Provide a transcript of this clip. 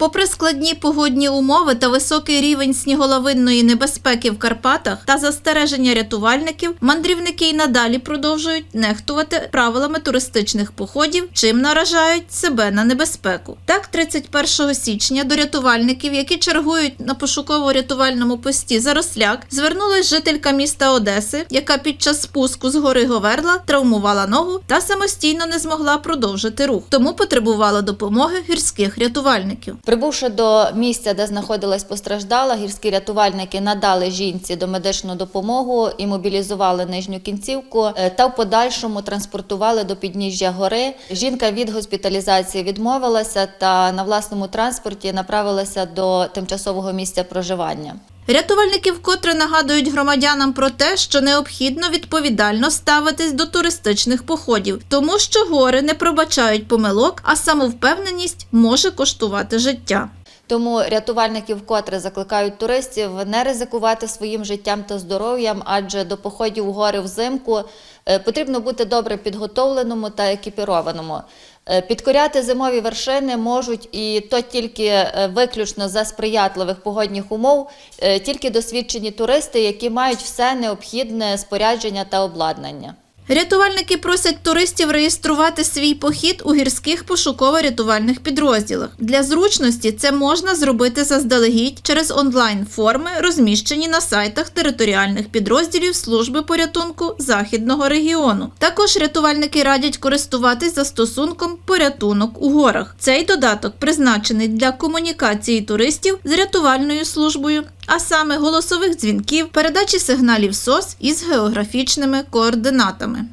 Попри складні погодні умови та високий рівень сніголовинної небезпеки в Карпатах та застереження рятувальників, мандрівники й надалі продовжують нехтувати правилами туристичних походів, чим наражають себе на небезпеку. Так, 31 січня до рятувальників, які чергують на пошуково-рятувальному пості Заросляк, звернулась жителька міста Одеси, яка під час спуску з гори Говерла травмувала ногу та самостійно не змогла продовжити рух, тому потребувала допомоги гірських рятувальників. Прибувши до місця, де знаходилась постраждала, гірські рятувальники надали жінці домедичну допомогу і мобілізували нижню кінцівку е, та в подальшому транспортували до підніжжя гори. Жінка від госпіталізації відмовилася та на власному транспорті направилася до тимчасового місця проживання. Рятувальники вкотре нагадують громадянам про те, що необхідно відповідально ставитись до туристичних походів, тому що гори не пробачають помилок, а самовпевненість може коштувати життя. Тому рятувальники вкотре закликають туристів не ризикувати своїм життям та здоров'ям, адже до походів у гори взимку е, потрібно бути добре підготовленому та екіпірованому. Е, Підкоряти зимові вершини можуть і то тільки е, виключно за сприятливих погодних умов, тільки досвідчені туристи, які мають все необхідне спорядження та обладнання. Рятувальники просять туристів реєструвати свій похід у гірських пошуково-рятувальних підрозділах. Для зручності це можна зробити заздалегідь через онлайн-форми, розміщені на сайтах територіальних підрозділів служби порятунку західного регіону. Також рятувальники радять користуватись застосунком порятунок у горах. Цей додаток призначений для комунікації туристів з рятувальною службою, а саме голосових дзвінків, передачі сигналів СОС із географічними координатами.